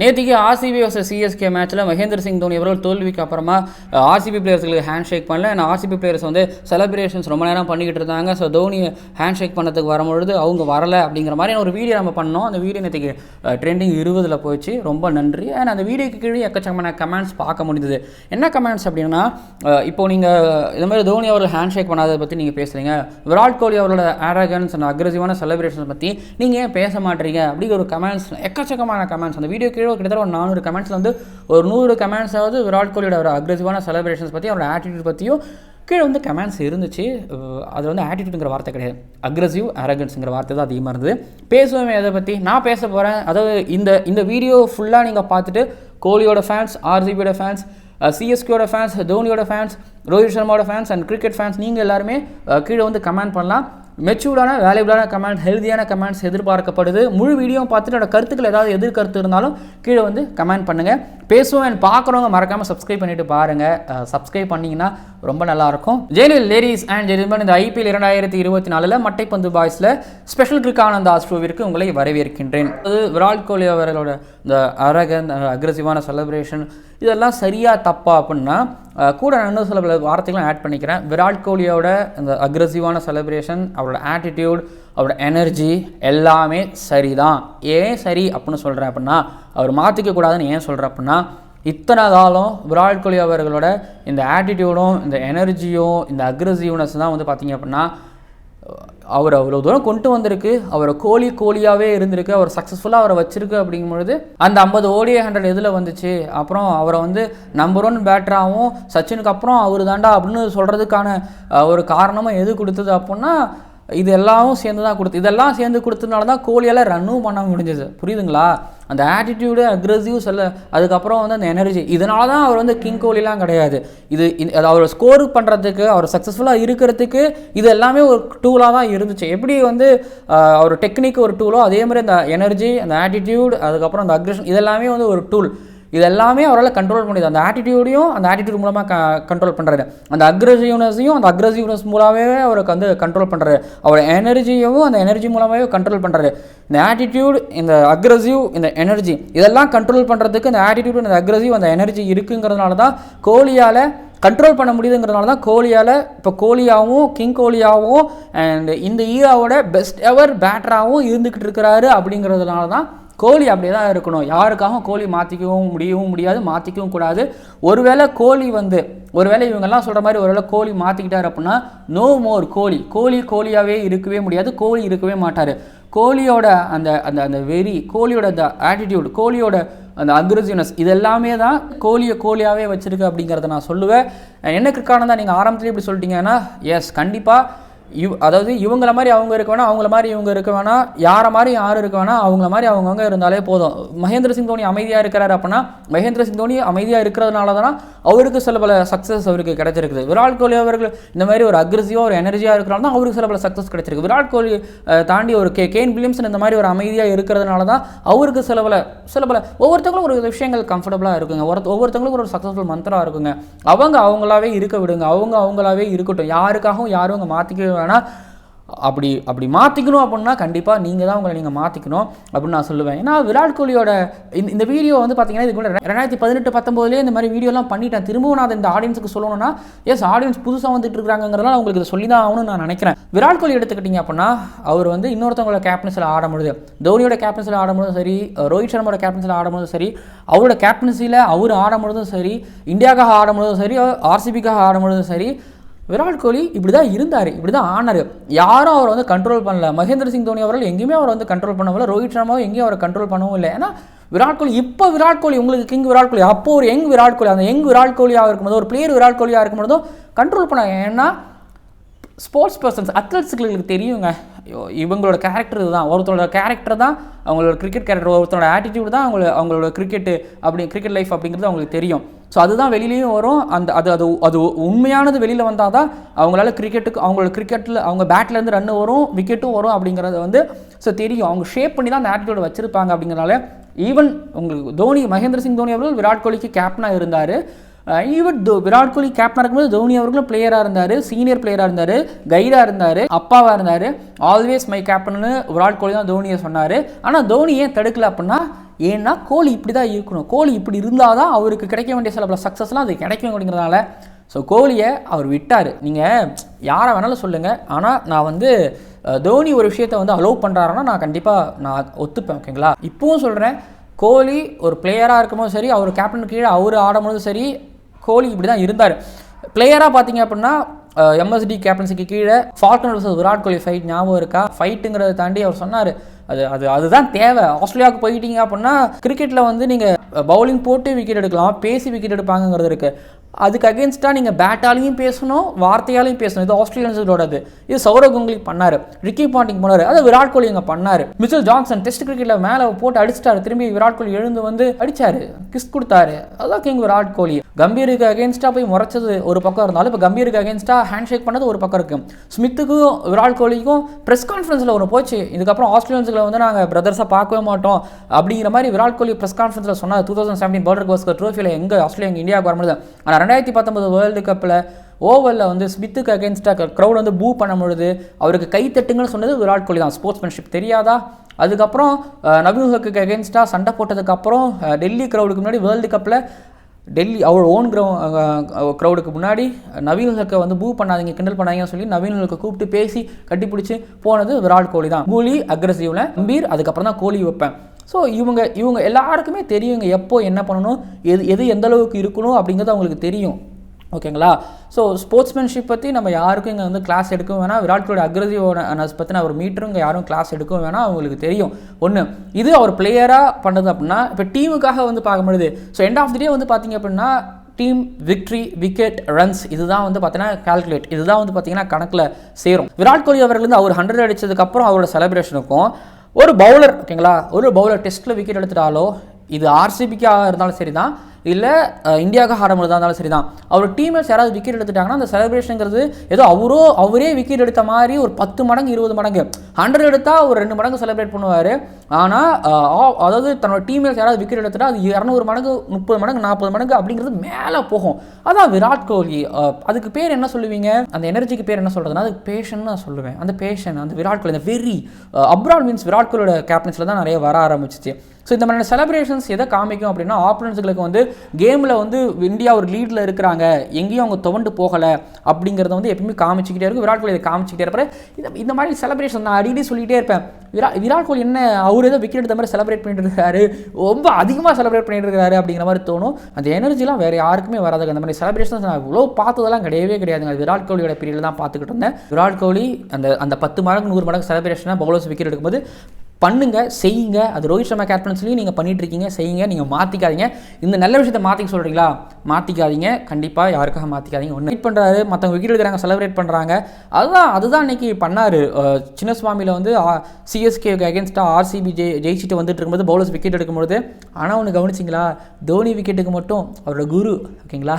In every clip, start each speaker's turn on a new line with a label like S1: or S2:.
S1: நேற்றுக்கு RCB versus CSK மேட்ச்சில் மகேந்திர சிங் தோனி அவர்கள் தோல்விக்கு அப்புறமா ஆர்சிபி பிளேயர்ஸ்களுக்கு ஹேண்ட் ஷேக் பண்ணல. ஏன்னா ஆர்சிபி பிளேயர்ஸ் வந்து செலிப்ரேஷன்ஸ் ரொம்ப நேரம் பண்ணிக்கிட்டு இருந்தாங்க. ஸோ தோனி ஹேண்ட் ஷேக் பண்ணதுக்கு வரும்பொழுது அவங்க வரலை அப்படிங்கிற மாதிரி ஒரு வீடியோ நம்ம பண்ணோம். அந்த வீடியோ நேற்றுக்கு ட்ரெண்டிங் இருபதில் போச்சு ரொம்ப நன்றி. அண்ட் அந்த வீடியோக்கு கீழே எக்கச்சக்கமான கமெண்ட்ஸ் பார்க்க முடிஞ்சது என்ன கமெண்ட்ஸ் அப்படின்னா இப்போ நீங்கள் இந்த மாதிரி தோனி அவர்கள் ஹேண்ட் ஷேக் பண்ணாததை பற்றி நீங்கள் பேசுகிறீங்க விராட் கோலி அவரோட அரகன்ஸ் அண்ட் அக்ரெசிவான செலிப்ரேஷன்ஸ் பற்றி நீங்கள் ஏன் பேச மாட்டீங்க? அப்படிங்கிற ஒரு கமெண்ட்ஸ் எக்கச்சக்கமான கமெண்ட்ஸ் அந்த வீடியோ கீழே கிட்டத்தட்ட ஒரு நானூறு கமெண்ட்ஸில் வந்து ஒரு நூறு கமெண்ட்ஸாவது விராட் கோலியோட ஒரு அக்ரெசிவான செலிப்ரேஷன்ஸ் பற்றி அவரோட ஆட்டிடியூட் பற்றியும் கீழே வந்து கமெண்ட்ஸ் இருந்துச்சு. அது வந்து ஆட்டிடியூடுங்கிற வார்த்தை கிடையாது. அக்ரெசிவ் அரகன்ஸுங்கிற வார்த்தை தான் அதிகமாக இருந்தது. பேசுவேன் எதை பற்றி நான் பேச போகிறேன் அதாவது இந்த இந்த வீடியோ ஃபுல்லாக நீங்கள் பார்த்துட்டு கோலியோட ஃபேன்ஸ் ஆர்சிபியோட ஃபேன்ஸ் சிஎஸ்கேயோட ஃபேன்ஸ் தோனியோட ஃபேன்ஸ் ரோஹித் சர்மாவோட ஃபேன்ஸ் அண்ட் கிரிக்கெட் ஃபேன்ஸ் நீங்கள் எல்லாருமே கீழே வந்து கமெண்ட் பண்ணலாம். மெச்சூர்டான வேல்யூபிளான கமெண்ட் ஹெல்தியான கமெண்ட்ஸ் எதிர்பார்க்கப்படுது. முழு வீடியோ பார்த்துட்டு என்னோட கருத்துக்கள் ஏதாவது எதிர்கருத்து இருந்தாலும் கீழே வந்து கமெண்ட் பண்ணுங்கள் பேசுவோம் அண்ட் பார்க்குறவங்க மறக்காமல் சப்ஸ்கிரைப் பண்ணிட்டு பாருங்கள் சப்ஸ்கிரைப் பண்ணிங்கன்னா ரொம்ப நல்லாயிருக்கும். ஜெயலலில் லேடிஸ் அண்ட் ஜென்டில்மேன் இந்த ஐபிஎல் இரண்டாயிரத்தி இருபத்தி நாலில் மட்டைப்பந்து பாய்ஸில் ஸ்பெஷல் கிரிக் ஆனந்த் ஆஸ்ட்ரோவிற்கு உங்களை வரவேற்கின்றேன். அது விராட் கோலி அவர்களோட இந்த அரகன் அக்ரெசிவான செலப்ரேஷன் இதெல்லாம் சரியாக தப்பா அப்படின்னா கூட நான் இன்னும் சில பல வார்த்தைகளும் ஆட் பண்ணிக்கிறேன். விராட் கோலியோட இந்த அக்ரெசிவான செலப்ரேஷன் அவரோட ஆட்டிடியூட் அவரோட எனர்ஜி எல்லாமே சரிதான். ஏன் சரி அப்படின்னு சொல்கிறேன் அப்படின்னா அவர் மாற்றிக்க கூடாதுன்னு ஏன் சொல்கிறேன் அப்படின்னா இத்தனை காலம் விராட் கோலி அவர்களோட இந்த ஆட்டிடியூடும் இந்த எனர்ஜியும் இந்த அக்ரஸிவ்னஸ் தான் வந்து பார்த்திங்க அப்படின்னா அவர் அவ்வளோ தூரம் கொண்டு வந்திருக்கு. அவரை கோழி கோழியாகவே இருந்திருக்கு. அவர் சக்ஸஸ்ஃபுல்லாக அவரை வச்சிருக்கு அப்படிங்கும்பொழுது அந்த ஐம்பது ஓடிஏ ஹண்ட்ரட் எதில் வந்துச்சு? அப்புறம் அவரை வந்து நம்பர் ஒன் பேட்டராகவும் சச்சினுக்கு அப்புறம் அவர் தாண்டா அப்படின்னு சொல்கிறதுக்கான ஒரு காரணமும் எது கொடுத்தது அப்புடின்னா இது எல்லாம் சேர்ந்து தான் கொடுத்து இதெல்லாம் சேர்ந்து கொடுத்ததுனால தான் கோலியால் ரன்னும் பண்ண முடிஞ்சது. புரியுதுங்களா? அந்த ஆட்டிடியூடு அக்ரெசிவ் சொல்ல அதுக்கப்புறம் வந்து அந்த எனர்ஜி இதனால தான் அவர் வந்து கிங் கோலிலாம் கிடையாது. இது அவர் ஸ்கோர் பண்ணுறதுக்கு அவர் சக்ஸஸ்ஃபுல்லாக இருக்கிறதுக்கு இது எல்லாமே ஒரு டூலாக தான் இருந்துச்சு. எப்படி வந்து அவர் டெக்னிக் ஒரு டூலோ அதே மாதிரி அந்த எனர்ஜி அந்த ஆட்டிடியூட் அதுக்கப்புறம் அந்த அக்ரெஷன் இதெல்லாமே வந்து ஒரு டூல் இது எல்லாமே அவரால் கண்ட்ரோல் பண்ணிது அந்த ஆட்டிடியூடையும் அந்த ஆட்டிடியூட் மூலமாக க கண்ட்ரோல் பண்ணுறாரு அந்த அக்ரெசிவ்னஸையும் அந்த அக்ரெசிவ்னஸ் மூலமாகவே அவருக்கு வந்து கண்ட்ரோல் பண்ணுறாரு அவரோட எனர்ஜியவும் அந்த எனர்ஜி மூலமாகவே கண்ட்ரோல் பண்ணுறாரு இந்த ஆட்டிடியூட் இந்த அக்ரெசிவ் இந்த எனர்ஜி இதெல்லாம் கண்ட்ரோல் பண்ணுறதுக்கு இந்த ஆட்டிடியூட் இந்த அக்ரெசிவ் அந்த எனர்ஜி இருக்குங்கிறதுனால தான் கோலியால் கண்ட்ரோல் பண்ண முடியுதுங்கிறதுனால தான் கோலியால் இப்போ கோலியாகவும் கிங் கோலியாகவும் அண்ட் இந்த ஈராவோட பெஸ்ட் எவர் பேட்டராகவும் இருந்துக்கிட்டு இருக்கிறாரு அப்படிங்கிறதுனால தான் கோலி அப்படியே தான் இருக்கணும். யாருக்காகவும் கோலி மாற்றிக்கவும் முடியவும் முடியாது மாற்றிக்கவும் கூடாது. ஒருவேளை கோலி வந்து ஒருவேளை இவங்கெல்லாம் சொல்கிற மாதிரி ஒருவேளை கோலி மாற்றிக்கிட்டார் அப்படின்னா நோ மோர் கோலி கோலி கோலியாகவே இருக்கவே முடியாது கோலி இருக்கவே மாட்டார். கோலியோட அந்த அந்த அந்த வெறி கோலியோட அந்த ஆட்டிடியூட் கோலியோட அந்த அக்ரஸிவ்னஸ் இது எல்லாமே தான் கோலியை கோலியாகவே வச்சுருக்கு அப்படிங்கிறத நான் சொல்லுவேன். என்ன காரணம் தான் நீங்கள் ஆரம்பத்துலேயே இப்படி சொல்லிட்டீங்கன்னா எஸ் கண்டிப்பாக இவ் அதாவது இவங்கள மாதிரி அவங்க இருக்க வேணா அவங்கள மாதிரி இவங்க இருக்க வேணாம் யாரை மாதிரி யார் இருக்க வேணா அவங்கள மாதிரி அவங்கவுங்க இருந்தாலே போதும். மகேந்திர சிங் தோனி அமைதியாக இருக்கிறார் அப்படின்னா மகேந்திர சிங் தோனி அமைதியாக இருக்கிறதுனால தானே அவருக்கு சில பல சக்ஸஸ் அவருக்கு கிடைச்சிருக்குது. விராட் கோலி அவர்கள் இந்த மாதிரி ஒரு அக்ரெசிவாக ஒரு எனர்ஜியாக இருக்கிறனால தான் அவருக்கு சில பல சக்ஸஸ் கிடைச்சிருக்கு. விராட் கோலி தாண்டி ஒரு கே கேன் வில்லியம்சன் இந்த மாதிரி ஒரு அமைதியாக இருக்கிறதுனால தான் அவருக்கு சில பல சில பல ஒவ்வொருத்தங்களும் ஒரு விஷயங்கள் கம்ஃபர்டபுளாக இருக்குங்க. ஒரு ஒவ்வொருத்தங்களுக்கும் ஒரு சக்ஸஸ்ஃபுல் மந்த்ராக இருக்குங்க. அவங்க அவங்களாவே இருக்க விடுங்க. அவங்க அவங்களாவே இருக்கட்டும். யாருக்காகவும் யாரும் அவங்க மாற்றிக்க வேணாம் அப்படி அப்படி மாற்றிக்கணும் அப்படின்னா கண்டிப்பாக நீங்கள் தான் உங்களை நீங்கள் மாற்றிக்கணும் அப்படின்னு நான் சொல்லுவேன். ஏன்னா விராட் கோலியோட இந்த இந்த வீடியோ வந்து பார்த்தீங்கன்னா இதுக்கு முன்னாடி ரெண்டாயிரத்தி பதினெட்டு பத்தொம்போதுலேயே இந்த மாதிரி வீடியோலாம் பண்ணிட்டேன். திரும்பவும் நான் அதை இந்த ஆடியன்ஸுக்கு சொல்லணும்னா எஸ் ஆடியன்ஸ் புதுசாக வந்துட்டு இருக்காங்கிறதுனால உங்களுக்கு இதை சொல்லி தான் ஆகணும்னு நான் நினைக்கிறேன். விராட் கோலி எடுத்துக்கிட்டீங்க அப்படின்னா அவர் வந்து இன்னொருத்தவங்களோட கேப்டன்சியில் ஆடும்பொழுது தோனியோட கேப்டன்ஸில் ஆடும்போதும் சரி ரோஹித் சர்மாவோட கேப்டன்ஸில் ஆடும்போதும் சரி அவரோட கேப்டன்சியில் அவர் ஆடும்பொழுதும் சரி இந்தியாவுக்காக ஆடும்பொழுதும் சரி ஆர்சிபிக்காக ஆடும்பொழுதும் சரி விராட் கோலி இப்படி தான் இருந்தார் இப்படி தான் ஆனார். யாரும் அவரை வந்து கண்ட்ரோல் பண்ணல. மகேந்திர சிங் தோனி அவர்கள் எங்கேயுமே அவரை வந்து கண்ட்ரோல் பண்ணவில்லை ரோஹித் சர்மாவும் எங்கேயும் அவரை கண்ட்ரோல் பண்ணவும் இல்லை. ஏன்னா விராட் கோலி இப்போ விராட் கோலி உங்களுக்கு கிங் விராட் கோலி அப்போ ஒரு யங் விராட் கோலி அந்த யங் விராட் கோலியாக இருக்கும்போது ஒரு பிளேயர் விராட் கோலியாக இருக்கும்போதும் கண்ட்ரோல் பண்ணாங்க ஏன்னா ஸ்போர்ட்ஸ் பர்சன்ஸ் அத்லட்ஸுகளுக்கு தெரியுங்க. இவங்களோட கேரக்டர் இதுதான். ஒருத்தரோட கேரக்டர் தான் அவங்களோட கிரிக்கெட் கேரக்டர் ஒருத்தரோட ஆட்டிடியூட் தான் அவங்கள அவங்களோட கிரிக்கெட்டு அப்படி கிரிக்கெட் லைஃப் அப்படிங்கிறது அவங்களுக்கு தெரியும். ஸோ அதுதான் வெளியிலையும் வரும். அந்த அது அது அது உண்மையானது வெளியில் வந்தால் தான் அவங்களால கிரிக்கெட்டுக்கு அவங்களோட கிரிக்கெட்டில் அவங்க பேட்லேருந்து ரன் வரும் விக்கெட்டும் வரும் அப்படிங்கிறது வந்து ஸோ தெரியும். அவங்க ஷேப் பண்ணி தான் அந்த ஆட்டிடியூட் வச்சிருப்பாங்க அப்படிங்கிறனால ஈவன் உங்களுக்கு தோனி மகேந்திர சிங் தோனி அவர்கள் விராட் கோலிக்கு கேப்டனாக இருந்தார். ஈவன் விராட் கோலி கேப்டனாக இருக்கும்போது தோனி அவர்களும் பிளேயராக இருந்தார் சீனியர் பிளேயராக இருந்தார் கைடாக இருந்தார் அப்பாவாக இருந்தார். ஆல்வேஸ் மை கேப்டன்னு விராட் கோலி தான் தோனியை சொன்னார். ஆனால் தோனி ஏன் தடுக்கல அப்படின்னா ஏன்னா கோலி இப்படி தான் இருக்கணும். கோலி இப்படி இருந்தால் தான் அவருக்கு கிடைக்க வேண்டிய சில பல சக்ஸஸ்லாம் அது கிடைக்கும் அப்படிங்கிறதுனால ஸோ கோலியை அவர் விட்டார். நீங்கள் யாரை வேணாலும் சொல்லுங்கள் ஆனால் நான் வந்து தோனி ஒரு விஷயத்தை வந்து அலோவ் பண்ணுறாருன்னா நான் கண்டிப்பாக நான் ஒத்துப்பேன் ஓகேங்களா இப்போவும் சொல்கிறேன் கோலி ஒரு பிளேயராக இருக்கும்போதும் சரி அவர் கேப்டன் கீழே அவர் ஆடும்போதும் சரி கோலி இப்படி தான் இருந்தார் பிளேயராக பார்த்தீங்க அப்படின்னா எம்எஸ்டி கேப்டன்சிக்கு கீழே ஃபால்கன் வர்சஸ் விராட் கோலி ஃபைட் ஞாபகம் இருக்கா? ஃபைட்டுங்கிறத தாண்டி அவர் சொன்னார். அது அது அதுதான் தேவை. ஆஸ்திரேலியாவுக்கு போயிட்டீங்க அப்படின்னா கிரிக்கெட்டில் வந்து நீங்கள் பவுலிங் போட்டு விக்கெட் எடுக்கலாம் பேசி விக்கெட் எடுப்பாங்கங்கிறது இருக்குது அதுக்கு அகேன்ஸ்டாக நீங்கள் பேட்டாலையும் பேசணும் வார்த்தையாலையும் பேசணும். இது ஆஸ்திரேலியன்ஸோடது. இது சௌரவ் கங்குலி பண்ணார். ரிக்கி பாண்டிங் பண்ணார் அது விராட் கோலி இங்கே பண்ணார். மிச்சல் ஜான்சன் டெஸ்ட் கிரிக்கெட்டில் மேலே போட்டு அடிச்சிட்டாரு. திரும்பி விராட் கோலி எழுந்து வந்து அடித்தார் கிஸ் கொடுத்தாரு. அதான் கிங் விராட் கோலி. கம்பீருக்கு அகேன்ஸ்டாக போய் முறைச்சது ஒரு பக்கம் இருந்தாலும் இப்போ கம்பீருக்கு அகேன்ஸ்டாக ஹேண்ட் ஷேக் பண்ணது ஒரு பக்கம் இருக்கு. ஸ்மித்துக்கும் விராட் கோலிக்கும் ப்ரெஸ் கான்ஃபரன்ஸில் ஒன்று போச்சு. இதுக்கப்புறம் ஆஸ்திரேலியன்ஸுகளை வந்து நாங்கள் பிரதர்ஸாக பார்க்கவே மாட்டோம். அப்படிங்கிற மாதிரி விராட் கோலி ப்ரெஸ் கான்ஃபரன்ஸில் சொன்னார். Two thousand seventeen Border Gavaskar ட்ரோஃபியில் எங்கே ஆஸ்திரேலியா இந்தியாவுக்கு இந்தியாவுக்கு முடியாது ஆனால் ரெண்டாயிரத்தி பத்தொன்பது வேர்ல்டு கப்பில் ஓவரில் வந்து ஸ்மித்துக்கு அகேன்ஸ்டாக க்ரௌட் வந்து பூ பண்ணும் பொழுது அவருக்கு கை தட்டுங்கன்னு சொன்னது விராட் கோலி தான். ஸ்போர்ட்ஸ்மேன்ஷிப் தெரியாதா? அதுக்கப்புறம் அஹ், அகேன்ஸ்டாக சண்டை போட்டதுக்கப்புறம் டெல்லி க்ரௌடுக்கு முன்னாடி வேர்ல்டு கப்பில் டெல்லி அவர் ஓன் க்ரௌ க்ரௌடுக்கு முன்னாடி நவீன் ஹக்கை வந்து பூ பண்ணாதீங்க கிண்டல் பண்ணாதீங்கன்னு சொல்லி நவீன் ஹக்கை கூப்பிட்டு பேசி கட்டிப்பிடிச்சு போனது விராட் கோலி தான். கோலி அக்ரஸிவ்ல கம்பீர் அதுக்கப்புறம் தான் கோலி வைப்பேன். ஸோ இவங்க இவங்க எல்லாருக்குமே தெரியுங்க எப்போ என்ன பண்ணணும் எது எது எந்த அளவுக்கு இருக்கணும் அப்படிங்கிறது அவங்களுக்கு தெரியும். ஓகேங்களா? ஸோ ஸ்போர்ட்ஸ்மேன்ஷிப் பற்றி நம்ம யாருக்கும் இங்கே வந்து கிளாஸ் எடுக்கவும் வேணாம். விராட் கோலி அக்ரஸிவ்னஸ் பற்றின ஒரு மீட்டரும் இங்கே யாரும் கிளாஸ் எடுக்கவும் வேணாம். அவங்களுக்கு தெரியும். ஒன்று இது அவர் பிளேயராக பண்ணது அப்படின்னா இப்போ டீமுக்காக வந்து பார்க்கும்பொழுது so end of the day வந்து பார்த்தீங்க அப்படின்னா டீம் விக்ட்ரி விக்கெட் ரன்ஸ் இதுதான் வந்து பார்த்தீங்கன்னா கால்குலேட் இதுதான் வந்து பார்த்தீங்கன்னா கணக்கில் சேரும். விராட் கோலி அவர்கள் வந்து அவர் ஹண்ட்ரட் அடித்ததுக்கப்புறம் அவரோட செலிப்ரேஷனுக்கும் ஒரு பவுலர் ஓகேங்களா ஒரு பவுலர் டெஸ்ட்டில் விக்கெட் எடுத்துட்டாலோ இது ஆர்சிபிக்காக இருந்தாலும் சரி தான் இல்லை இந்தியாவுக்கு ஆடும்போது இருந்தாலும் சரி தான் அவர் டீமேட்ஸ் யாராவது விக்கெட் எடுத்துட்டாங்கன்னா அந்த செலிப்ரேஷனுங்கிறது ஏதோ அவரோ அவரே விக்கெட் எடுத்த மாதிரி ஒரு பத்து மடங்கு இருபது மடங்கு ஹண்ட்ரட் எடுத்தால் ஒரு ரெண்டு மடங்கு செலிப்ரேட் பண்ணுவார். ஆனால் அதாவது தன்னோட டீமேட்ஸ் யாராவது விக்கெட் எடுத்துட்டா அது இரநூறு மடங்கு முப்பது மடங்கு நாற்பது மடங்கு அப்படிங்கிறது மேலே போகும். அதான் விராட் கோலி. அதுக்கு பேர் என்ன சொல்லுவீங்க? அந்த எனர்ஜிக்கு பேர் என்ன சொல்கிறதுனா அது பேஷன் நான் சொல்லுவேன். அந்த பேஷன் அந்த விராட் கோலி அந்த வெரி அப்ராட் மீன்ஸ் விராட் கோலியோட கேப்டன்ஸில் தான் நிறைய வர ஆரம்பிச்சிச்சு. ஸோ இந்த மாதிரியான செலிப்ரேஷன்ஸ் எதை காமிக்கும் அப்படின்னா ஆப்போனன்ஸுகளுக்கு வந்து கேமில் வந்து இந்தியா ஒரு லீடில் இருக்கிறாங்க. எங்கேயும் அவங்க துவண்டு போகலை அப்படிங்கிறத வந்து எப்பயுமே காமிச்சிக்கிட்டே இருக்கும். விராட் கோலி இதை காமிச்சிக்கிட்டே இருப்பாரு. இந்த இந்த மாதிரி செலிப்ரேஷன் நான் அடிக்கடி சொல்லிகிட்டே இருப்பேன். விரா விராட் கோலி என்ன அவர் ஏதோ விக்கெட் எடுத்த மாதிரி செலிப்ரேட் பண்ணிட்டு இருக்காரு. ரொம்ப அதிகமாக செலிப்ரேட் பண்ணிட்டு இருக்காரு அப்படிங்கிற மாதிரி தோணும். அந்த எனர்ஜிலாம் வேறு யாருக்குமே வராது. அந்த மாதிரி செலிப்ரேஷன்ஸ் நான் இவ்வளோ பார்த்ததெல்லாம் கிடையவே கிடையாதுங்க. விராட் கோலியோட பீரியடில் தான் பார்த்துக்கிட்டு இருந்தேன். விராட் கோலி அந்த அந்த பத்து மடங்கு நூறு மடங்கு செலிப்ரேஷனாக பவுலர்ஸ் விக்கெட் எடுக்கும்போது பண்ணுங்க செய்யுங்க. அது ரோஹித் சர்மா கேப்டன்ஸ்லையும் நீங்கள் பண்ணிகிட்ருக்கீங்க இருக்கீங்க செய்யுங்க. நீங்கள் மாற்றிக்காதீங்க இந்த நல்ல விஷயத்தை மாற்றிக்க சொல்கிறீங்களா மாற்றிக்காதீங்க கண்டிப்பாக யாருக்காக மாற்றிக்காதீங்க ஒன்று வெயிட் பண்ணுறாரு மற்றவங்க விக்கெட் எடுக்கிறாங்க செலிப்ரேட் பண்ணுறாங்க அதுதான் அதுதான் இன்றைக்கி பண்ணார். சின்னசுவாமியில் வந்து சிஎஸ்கே அகேன்ஸ்டாக ஆர்சிபி ஜெய் ஜெயிச்சிட்டு வந்துட்டு இருக்கும்போது பவுலர்ஸ் விக்கெட் எடுக்கும்போது ஆனால் ஒன்று கவனிச்சிங்களா? தோனி விக்கெட்டுக்கு மட்டும் அவரோட குரு. ஓகேங்களா?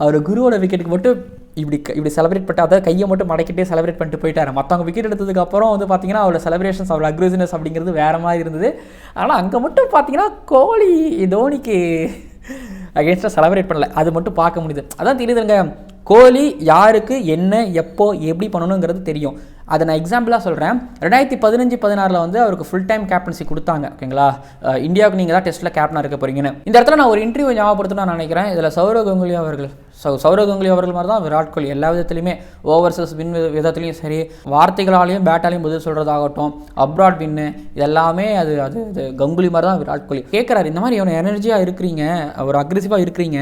S1: அவரோட குருவோட விக்கெட்டுக்கு மட்டும் இப்படி இப்படி செலிப்ரேட் பண்ணிட்டு அதாவது கையை மட்டும் மடக்கிட்டே செலிப்ரேட் பண்ணிட்டு போயிட்டாரு. மற்றவங்க விக்கெட் எடுத்ததுக்கு அப்புறம் வந்து பார்த்தீங்கன்னா அவரோட செலிப்ரேஷன்ஸ் அவரோட அக்ரெசிவ்னஸ் அப்படிங்கிறது வேற மாதிரி இருந்தது. ஆனால் அங்கே மட்டும் பார்த்தீங்கன்னா கோலி தோனிக்கு அகேன்ஸ்டாக செலிப்ரேட் பண்ணல. அது மட்டும் பார்க்க முடியுது. அதான் தெரியுதுங்க கோலி யாருக்கு என்ன எப்போ எப்படி பண்ணணுங்கிறது தெரியும். அதை நான் எக்ஸாம்பிளாக சொல்கிறேன் ரெண்டாயிரத்தி பதினஞ்சு பதினாறில் வந்து அவருக்கு ஃபுல் டைம் கேப்டன்சி கொடுத்தாங்க ஓகேங்களா? இந்தியாவுக்கு நீங்கள் தான் டெஸ்ட்டில் கேப்டனாக இருக்க போறீங்கன்னு. இந்த இடத்துல நான் ஒரு இன்டர்வியூ ஞாபகப்படுத்தணும் நான் நினைக்கிறேன். இதில் சௌரவ் கங்குலி அவர்கள் ஸோ சௌரவ் கங்குலி அவர்கள் மாதிரி தான் விராட் கோலி எல்லா விதத்துலையுமே ஓவர்சஸ் வின் விதத்துலையும் சரி வார்த்தைகளாலையும் பேட்டாலையும் பதில் சொல்கிறதாகட்டும் அப்ராட் வின்னு இதெல்லாமே அது அது அது கங்குலி மாதிரி தான் விராட் கோலி கேட்குறாரு இந்த மாதிரி இவனை எனர்ஜியாக இருக்கிறீங்க ஒரு அக்ரெசிவாக இருக்கிறீங்க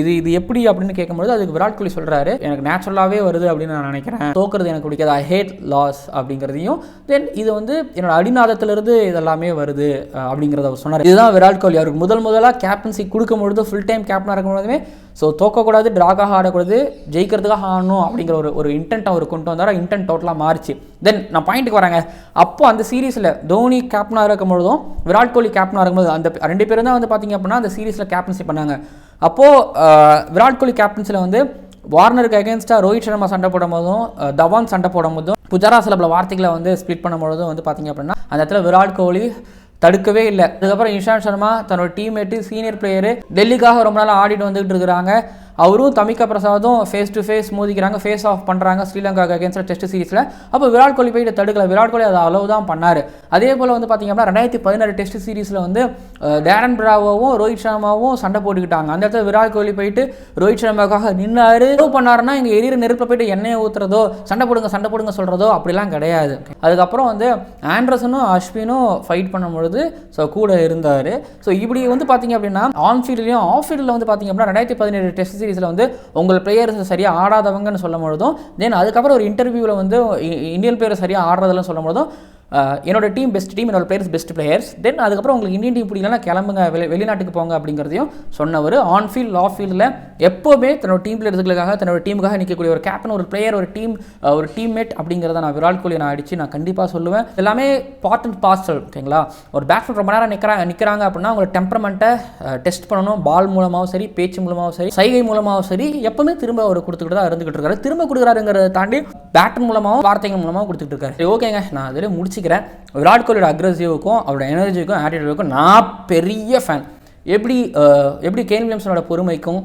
S1: இது இது எப்படி அப்படின்னு கேட்கும்போது அதுக்கு விராட் கோலி சொல்கிறாரு எனக்கு நேச்சுரலாகவே வருது அப்படின்னு நான் நினைக்கிறேன். தோக்குறது எனக்கு பிடிக்காது ஐ ஹேட் லாஸ் அப்படிங்கிறதையும் தென் இது வந்து என்னோட அடிநாதத்திலிருந்து இதெல்லாமே வருது அப்படிங்கிறத அவர் சொன்னார். இதுதான் விராட் கோலி அவருக்கு முதல் முதலாக கேப்டன்சி கொடுக்கும் பொழுது ஃபுல் டைம் கேப்டனாக இருக்கும் பொழுதுமே ஸோ தோக்கக்கூடாது ட்ராக்காக ஆடக்கூடாது ஜெயிக்கிறதுக்காக ஆடணும் அப்படிங்கிற ஒரு ஒரு இன்டென்ட் அவர் கொண்டு வந்தார். இன்டென்ட் டோட்டலாக மாறிச்சு. தென் நான் பாயிண்ட்டுக்கு வராங்க. அப்போ அந்த சீரீஸில் தோனி கேப்டனாக இருக்கும் பொழுதும் விராட் கோலி கேப்டனாக இருக்கும்போது அந்த ரெண்டு பேரும் தான் வந்து பார்த்தீங்க அப்படின்னா அந்த சீரீஸில் கேப்டன்சி பண்ணாங்க. அப்போது விராட் கோலி கேப்டன்சியில் வந்து வார்னருக்கு அகேன்ஸ்டாக ரோஹித் சர்மா சண்டை போடும் போதும் தவான் சண்டை போடும் போதும் புஜாரா சில பல வார்த்தைகளை வந்து ஸ்ப்ளிட் பண்ணும்பொழுதும் வந்து பார்த்தீங்க அப்படின்னா அந்த இடத்துல விராட் கோலி தடுக்கவே இல்லை. அதுக்கப்புறம் இஷாந்த் சர்மா தன்னோட டீம்மேட்டு சீனியர் பிளேயரு டெல்லிக்காக ரொம்ப நாள் ஆடிட்டு வந்துகிட்டு இருக்கிறாங்க. அவரும் தமிக்க பிரசாதும் ஃபேஸ் டு ஃபேஸ் மோதிக்கிறாங்க ஃபேஸ் ஆஃப் பண்ணுறாங்க ஸ்ரீலங்கா அகேன்ஸ்ட் டெஸ்ட் சீரிஸில் அப்போ விராட் கோலி போயிட்டு தடுக்கல. விராட் கோலி அதை அளவு தான் பண்ணார். அதே போல் வந்து பார்த்தீங்கன்னா ரெண்டாயிரத்தி பதினாறு டெஸ்ட் சீரிஸில் வந்து டேரன் பிராவோவும் ரோஹித் சர்மாவும் சண்டை போட்டுக்கிட்டாங்க. அந்த இடத்துல விராட் கோலி போயிட்டு ரோஹித் சர்மாக்காக நின்னாரு. என்ன பண்ணாருன்னா இங்கே எரியிற நெருப்பில் போயிட்டு எண்ணெயை ஊற்றுறதோ சண்டை போடுங்க சண்டை போடுங்க சொல்கிறதோ அப்படிலாம் கிடையாது. அதுக்கப்புறம் வந்து ஆண்ட்ரஸனும் அஸ்வினும் ஃபைட் பண்ணும்பொழுது ஸோ கூட இருந்தார். ஸோ இப்படி வந்து பார்த்தீங்க அப்படின்னா ஆன் ஆஃப் ஃபீல்டில் வந்து பார்த்தீங்க அப்படின்னா ரெண்டாயிரத்தி பதினேழு டெஸ்ட் சீரிஸில் வந்து உங்கள் பிளேயர்ஸ் சரியாக ஆடாதவங்கன்னு சொல்லும் பொழுதும் தென் அதுக்கப்புறம் ஒரு இன்டர்வியூவில் வந்து இந்தியன் பிளேயர் சரியாக ஆடுறதெல்லாம் சொல்லும் பொழுதும் என்னோட டீம் பெஸ்ட் டீம் என்னோட பிளேயர்ஸ் பெஸ்ட் பிளேயர்ஸ் தென் அதுக்கப்புறம் உங்களுக்கு இந்தியன் டீம் பிடிக்கலனா கிளம்புங்க வெளி வெளிநாட்டுக்கு போங்க அப்படிங்கிறதையும் சொன்னவர். ஆன் ஃபீல்ட் ஆஃப் ஃபீல்டில் எப்போவுமே தன்னோட டீம் பிளேயர்ஸுகளுக்காக தன்னோட டீமுக்காக நிற்கக்கூடிய ஒரு கேப்டன் ஒரு பிளேயர் ஒரு டீம் ஒரு டீம்மேட் அப்படிங்கிறத நான் விராட் கோலி நான் அடித்து நான் கண்டிப்பாக சொல்லுவேன். எல்லாமே பார்ட் அண்ட் பார்சல் ஓகேங்களா ஒரு பேட்ஸ்மேன் ரொம்ப நேரம் நிற்கிறாங்க நிற்கிறாங்க அப்படின்னா அவங்களோட டெம்பரமெண்ட்டை டெஸ்ட் பண்ணணும். பால் மூலமாகவும் சரி பேச்சு மூலமாகவும் சரி சைகை மூலமாகவும் சரி எப்பவுமே திரும்ப அவர் கொடுத்துக்கிட்டு தான் இருந்துகிட்டு இருக்காரு. திரும்ப கொடுக்குறாருங்கிறத தாண்டி பேட்டன் மூலமாகவும் வார்த்தைகள் மூலமாகவும் கொடுத்துட்டு இருக்காரு. ஓகேங்க நான் அதில் முடிச்சு முடிச்சுக்கிறேன் விராட் கோலியோட அக்ரஸிவுக்கும் அவரோட எனர்ஜிக்கும் ஆட்டிடியூடுக்கும் நான் பெரிய ஃபேன் எப்படி எப்படி கேன் வில்லியம்ஸனோட பொறுமைக்கும்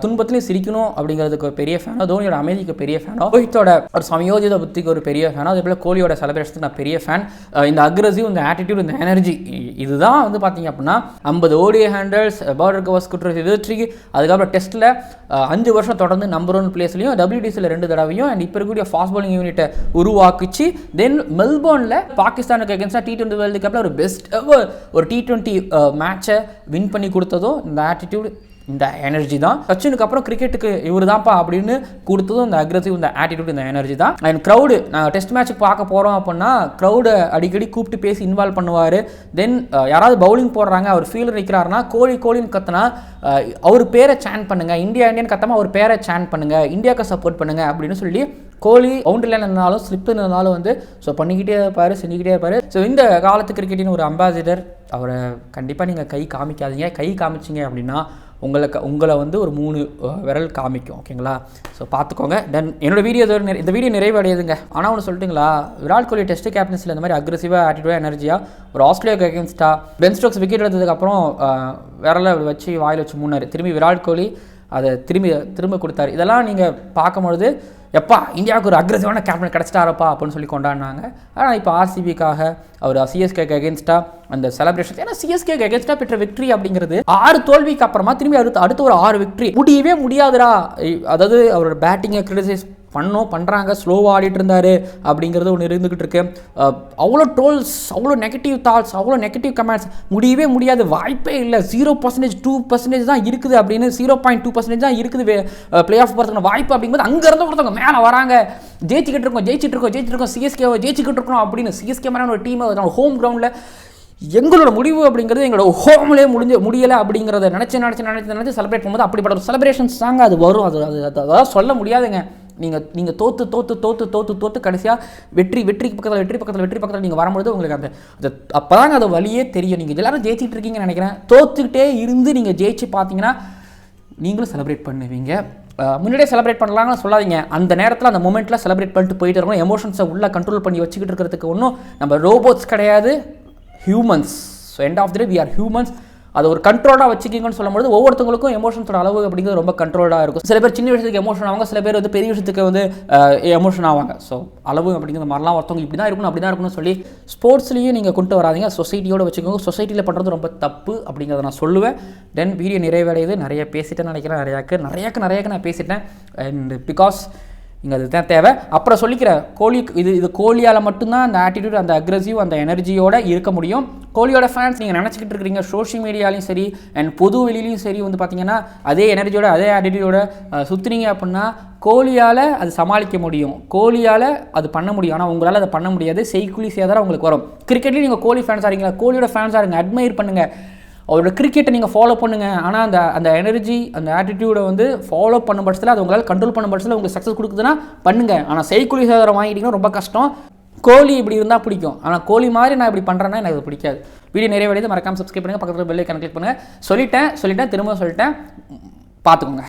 S1: துன்பத்திலையும் சிரிக்கணும் அப்படிங்கிறதுக்கு ஒரு பெரிய ஃபேனோ தோனியோட அமைதிக்கு பெரிய ஃபேனோ ரோஹித்தோட ஒரு சமயோஜித புத்திக்கு ஒரு பெரிய ஃபேனோ அதே போல் கோலியோட செலிப்ரேஷனுக்கு நான் பெரிய ஃபேன் இந்த அக்ரஸிவ் இந்த ஆட்டிடியூட் இந்த எனர்ஜி இதுதான் வந்து பார்த்தீங்க அப்படின்னா ஐம்பது ஓடிய ஹேண்டல்ஸ் பார்டர் கவர்ஸ் குற்ற வெற்றிக்கு அதுக்கப்புறம் டெஸ்ட்டில் அஞ்சு வருஷம் தொடர்ந்து நம்பர் ஒன் பிளேஸ்லையும் டபிள்யூடிசியில் ரெண்டு தடவையும் அண்ட் இப்போ இருக்கக்கூடிய ஃபாஸ்ட் பாலிங் யூனிட்டை உருவாக்குச்சு. தென் மெல்போர்னில் பாகிஸ்தானுக்கு அகேன்ஸ்டாக டி டுவெண்ட்டி வேர்ல்டு கப்பில் ஒரு பெஸ்ட் ஒரு டி டுவெண்ட்டி மேட்சை வின் பண்ணி கொடுத்ததும் இந்த ஆட்டிடியூட் இந்த எனர்ஜி தான். சச்சினுக்கு அப்புறம் கிரிக்கெட்டுக்கு இவர் தான்ப்பா அப்படின்னு கொடுத்ததும் இந்த அக்ரஸிவ் இந்த ஆட்டிடியூட் இந்த எனர்ஜி தான். அண்ட் க்ரௌடு நாங்கள் டெஸ்ட் மேட்ச் பார்க்க போகிறோம் அப்படின்னா க்ரௌடை அடிக்கடி கூப்பிட்டு பேசி இன்வால்வ் பண்ணுவார். தென் யாராவது பவுலிங் போடுறாங்க அவர் ஃபீல்டர் நிற்கிறாருன்னா கோழி கோழின்னு கத்துனா அவர் பேரை சேன் பண்ணுங்க. இந்தியா இந்தியன் கத்தமாக அவர் பேரை சேன் பண்ணுங்க. இந்தியாவுக்கு சப்போர்ட் பண்ணுங்க அப்படின்னு சொல்லி கோலி பவுண்டரியில் இருந்தாலும் ஸ்லிப் இருந்தாலும் வந்து ஸோ பண்ணிக்கிட்டே இருப்பார் செஞ்சுக்கிட்டே இருப்பார். ஸோ இந்த காலத்து கிரிக்கெட்டின் ஒரு அம்பாசிடர் அவரை கண்டிப்பாக நீங்கள் கை காமிக்காதீங்க. கை காமிச்சிங்க அப்படின்னா உங்களை க- உங்களை வந்து ஒரு மூணு விரல் காமிக்கும் ஓகேங்களா? ஸோ பார்த்துக்கோங்க. தென் என்னோட வீடியோ இந்த வீடியோ நிறைவடையுதுங்க. ஆனால் ஒன்று சொல்லிட்டுங்களா? விராட் கோலி டெஸ்ட் கேப்டன்ஸில் இந்த மாதிரி அக்ரெசிவாக ஆட்டிடியூடாக எனர்ஜியாக ஒரு ஆஸ்திரேலியாவுக்கு அகேன்ஸ்டா பென் ஸ்டோக்ஸ் விக்கெட் எடுத்ததுக்கப்புறம் விரலை வச்சு வாயில் வச்சு மூணாரு திரும்பி விராட் கோலி அதை திரும்பி திரும்ப கொடுத்தாரு. இதெல்லாம் நீங்கள் பார்க்கும்பொழுது எப்பா இந்தியாவுக்கு ஒரு அக்ரெசிவான கேப்டன் கிடச்சிட்டாரப்பா அப்படின்னு சொல்லி கொண்டாடினாங்க. ஆனால் இப்போ ஆர்சிபிக்காக அவர் சிஎஸ்கேக்கு அகேன்ஸ்டாக அந்த செலப்ரேஷன் ஏன்னா சிஎஸ்கேக்கு அகேன்ஸ்டாக பெற்ற வெற்றி அப்படிங்கிறது ஆறு தோல்விக்கு அப்புறமா திரும்பி அடுத்து அடுத்த ஒரு ஆறு வெற்றி முடியவே முடியாதுடா. அதாவது அவரோட பேட்டிங்கை கிரிட்டிசைஸ் பண்ணோம் பண்ணுறாங்க ஸ்லோவாக ஆடிட்டு இருந்தார் அப்படிங்கிறது ஒன்று இருந்துக்கிட்டு இருக்கு. அவ்வளோ ட்ரோல்ஸ் அவ்வளோ நெகட்டிவ் தாட்ஸ் அவ்வளோ நெகட்டிவ் கமெண்ட்ஸ் முடியவே முடியாது வாய்ப்பே இல்லை. ஜீரோ பர்சன்டேஜ் டூ பர்சன்டேஜ் தான் இருக்குது அப்படின்னு ஜீரோ பாயிண்ட் டூ பர்சன்டேஜ் தான் இருக்குது பிளே ஆஃப் போகிறதுக்கு வாய்ப்பு அப்படிங்கும்போது அங்கேருந்து ஒருத்தவங்க மேலே வராங்க. ஜெயிச்சுக்கிட்டு இருக்கோம் ஜெயிச்சிட்டு இருக்கோம் ஜெயிச்சிட்டு இருக்கோம் சிஎஸ்கேவை ஜெயிச்சுக்கிட்டு இருக்கோம் அப்படின்னு சிஎஸ்கே மாதிரி ஒரு டீமை ஹோம் கிரவுண்டில் எங்களோட முடிவு அப்படிங்கிறது எங்களோட ஹோம்லேயே முடிஞ்ச முடியலை அப்படிங்கிறத நினச்சி நினச்சி நினச்சி நினச்சி செலிப்ரேட் பண்ணும்போது அப்படிப்பட்ட ஒரு செலிப்ரேஷன்ஸ் தாங்க அது வரும். அது அது அது அதாவது சொல்ல முடியாதுங்க. நீங்கள் நீங்கள் தோற்று தோற்று தோற்று தோற்று தோற்று கடைசியாக வெற்றி வெற்றிக்கு பக்கத்தில் வெற்றி பக்கத்தில் வெற்றி பக்கத்தில் நீங்கள் வரும்பொழுது உங்களுக்கு அந்த அந்த அப்போ தாங்க அது வழியே தெரியும். நீங்கள் எல்லாரும் ஜெயிச்சிட்டு இருக்கீங்கன்னு நினைக்கிறேன். தோற்றுக்கிட்டே இருந்து நீங்கள் ஜெயிச்சு பார்த்தீங்கன்னா நீங்களும் செலிப்ரேட் பண்ணுவீங்க. முன்னாடியே செலிப்ரேட் பண்ணலாம்னு சொல்லாதீங்க. அந்த நேரத்தில் அந்த மூமெண்ட்டில் செலிப்ரேட் பண்ணிட்டு போயிட்டு இருக்கணும். எமோஷன்ஸை உள்ளே கண்ட்ரோல் பண்ணி வச்சுக்கிட்டு இருக்கிறதுக்கு ஒன்றும் நம்ம ரோபோட்ஸ் கிடையாது. Humans so end of the day we are humans அதை ஒரு கண்ட்ரோலாக வச்சுக்கிங்கன்னு சொல்லும்போது ஒவ்வொருத்தவங்களுக்கும் எமோஷன்ஸோட அளவு அப்படிங்கிறது ரொம்ப கண்ட்ரோலாக இருக்கும். சில பேர் சின்ன விஷயத்துக்கு எமோஷன் ஆவாங்க சில பேர் வந்து பெரிய விஷயத்துக்கு வந்து எமோஷன் ஆவாங்க. ஸோ அளவு அப்படிங்கிற மாதிரிலாம் ஒருத்தவங்க இப்படி தான் இருக்கணும் அப்படி தான் இருக்கணும்னு சொல்லி ஸ்போர்ட்ஸ்லேயும் நீங்கள் கொண்டு வராதீங்க. சொசைட்டியோட வச்சுக்கோங்க. சொசைட்டியில் பண்ணுறது ரொம்ப தப்பு அப்படிங்கிறத நான் சொல்லுவேன். தென் வீடியோ நிறைவடையுது. நிறைய பேசிட்டேன்னு நினைக்கிறேன். நிறையாக்கு நிறையாக்கு நிறையாக்கு நான் பேசிட்டேன். அண்ட் பிகாஸ் இங்கே அதுதான் தேவை. அப்புறம் சொல்லிக்கிறேன் கோலி இது இது கோழியால் மட்டும்தான் அந்த ஆட்டிடியூட் அந்த அக்ரெசிவ் அந்த எனர்ஜியோடு இருக்க முடியும். கோழியோட ஃபேன்ஸ் நீங்கள் நினச்சிக்கிட்டு இருக்கிறீங்க சோஷியல் மீடியாலையும் சரி அண்ட் பொது வெளியிலையும் சரி வந்து பார்த்தீங்கன்னா அதே எனர்ஜியோட அதே ஆட்டிடியூடோட சுற்றுனீங்க அப்படின்னா கோழியால் அது சமாளிக்க முடியும். கோழியால் அது பண்ண முடியும். ஆனால் உங்களால் அதை பண்ண முடியாது. செய்குழி சேதாரம் உங்களுக்கு வரும். கிரிக்கெட்லேயும் நீங்கள் கோழி ஃபேன்ஸாக இருக்கீங்களா? கோழியோட ஃபேன்ஸாக இருங்க. அட்மையர் பண்ணுங்கள் அவரோட கிரிக்கெட்டை நீங்கள் ஃபாலோ பண்ணுங்கள் ஆனால் அந்த அந்த எனர்ஜி அந்த ஆட்டிடியூடை வந்து ஃபாலோ பண்ண பட்சத்தில் அது உங்களால் கண்ட்ரோல் பண்ண பட்சத்தில் உங்களுக்கு சக்ஸஸ் கொடுக்குதுன்னா பண்ணுங்கள் ஆனால் செய்குழி சேதாரம் வாங்கிட்டீங்கன்னா ரொம்ப கஷ்டம். கோழி இப்படி இருந்தால் பிடிக்கும். ஆனால் கோழி மாதிரி நான் இப்படி பண்ணுறேன்னா எனக்கு அது பிடிக்காது. வீடியோ நிறைவடைந்து மறக்காமல் சப்ஸ்கிரைப் பண்ணுங்கள் பக்கத்தில் பெல்லை கனெக்ட் பண்ணுங்கள் சொல்லிட்டேன் சொல்லிட்டேன் திரும்ப சொல்லிட்டேன். பார்த்துக்கோங்க.